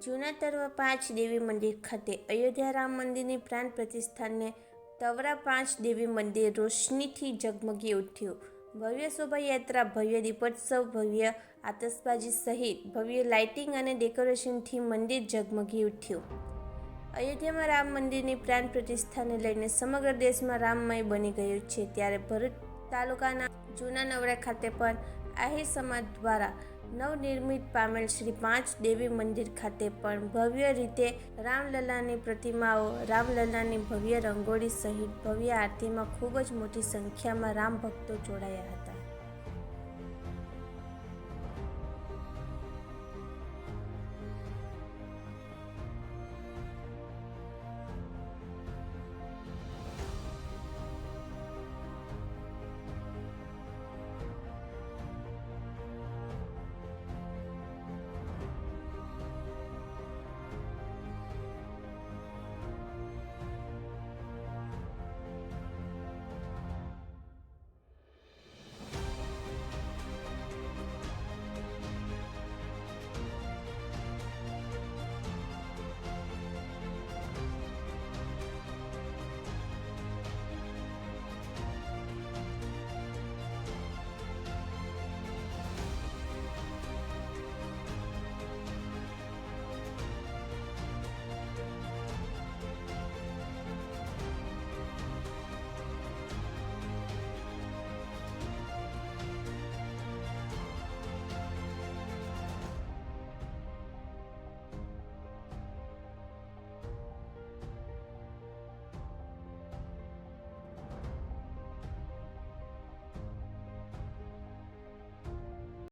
જૂના તરવા પાંચ દેવી મંદિર ખાતે અયોધ્યા રામ મંદિરની પ્રાણ પ્રતિષ્ઠાને તવરા પાંચ દેવી મંદિર રોશનીથી ઝગમગી ઉઠ્યું. ભવ્ય શોભાયાત્રા, ભવ્ય દીપોત્સવ, ભવ્ય આતશબાજી સહિત ભવ્ય લાઇટિંગ અને ડેકોરેશનથી મંદિર ઝગમગી ઉઠ્યું. અયોધ્યામાં રામ મંદિરની પ્રાણ પ્રતિષ્ઠાને લઈને સમગ્ર દેશમાં રામમય બની ગયું છે. ત્યારે ભરૂચ તાલુકાના જૂના નવરા ખાતે પણ આહિર સમાજ દ્વારા નવનિર્મિત પામેલ શ્રી પાંચ દેવી મંદિર ખાતે પણ ભવ્ય રીતે રામલલ્લાની પ્રતિમાઓ રામલલ્લાની ભવ્ય રંગોળી સહિત ભવ્ય આરતીમાં ખૂબ જ મોટી સંખ્યામાં રામ ભક્તો જોડાયા હતા.